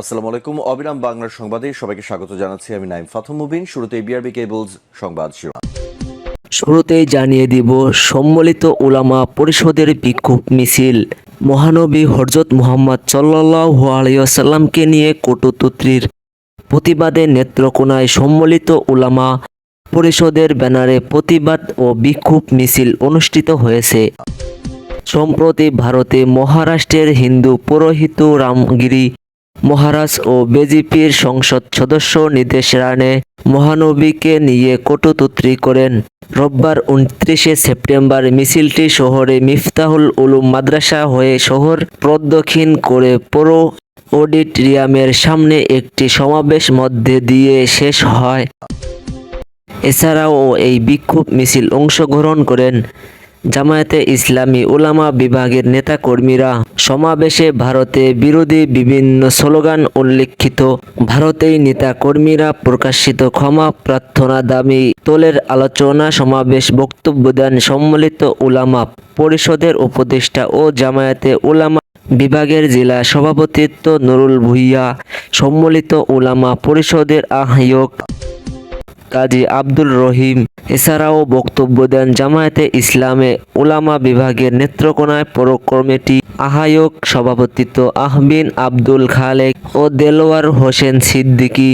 আসসালামু আলাইকুম, অবিরাম বাংলার সংবাদে সবাইকে স্বাগত জানাচ্ছি আমি নাইম ফাথম মুবিন। শুরুতে বিআরবি কেবলস সংবাদ শিরোনাম। শুরুতেই জানিয়ে দিব, সম্মিলিত উলামা পরিষদের বিক্ষোভ মিছিল। মহানবী হরজত মুহাম্মদ সাল্লাল্লাহু আলাইহি ওয়াসাল্লামকে নিয়ে কটূতুত্রির প্রতিবাদে নেত্রকোনায় সম্মিলিত উলামা পরিষদের ব্যানারে প্রতিবাদ ও বিক্ষোভ মিছিল অনুষ্ঠিত হয়েছে। সম্প্রতি ভারতে মহারাষ্ট্রের হিন্দু পুরোহিত রামগিরি মহারাজ ও বিজেপির সংসদ সদস্য নিতেশ রানে মহানবীকে নিয়ে কটূতুত্রি করেন। রোববার উনত্রিশে সেপ্টেম্বর মিছিলটি শহরে মিফতাহুল উলুম মাদ্রাসা হয়ে শহর প্রদক্ষিণ করে পৌর অডিটোরিয়ামের সামনে একটি সমাবেশ মধ্যে দিয়ে শেষ হয়। এছাড়াও এই বিক্ষোভ মিছিল অংশগ্রহণ করেন। জামায়াতে ইসলামী উলামা বিভাগের নেতাকর্মীরা সমাবেশে ভারতে বিরোধী বিভিন্ন স্লোগান উল্লেখিত। ভারতেই নেতাকর্মীরা প্রকাশিত ক্ষমা প্রার্থনা দাবি তোলের আলোচনা সমাবেশ বক্তব্য দেন সম্মিলিত উলামা পরিষদের উপদেষ্টা ও জামায়াতে উলামা বিভাগের জেলা সভাপতিত্ব নুরুল ভুইয়া, সম্মিলিত উলামা পরিষদের আহ্বায়ক কাজী আব্দুল রহিম। এছাড়াও বক্তব্য দেন জামায়াতে ইসলামে ওলামা বিভাগের নেত্রকোনায় পর কমিটি আহ্বায়ক সভাপতিত্ব আহবিন আব্দুল খালেক ও দেলোয়ার হোসেন সিদ্দিকী।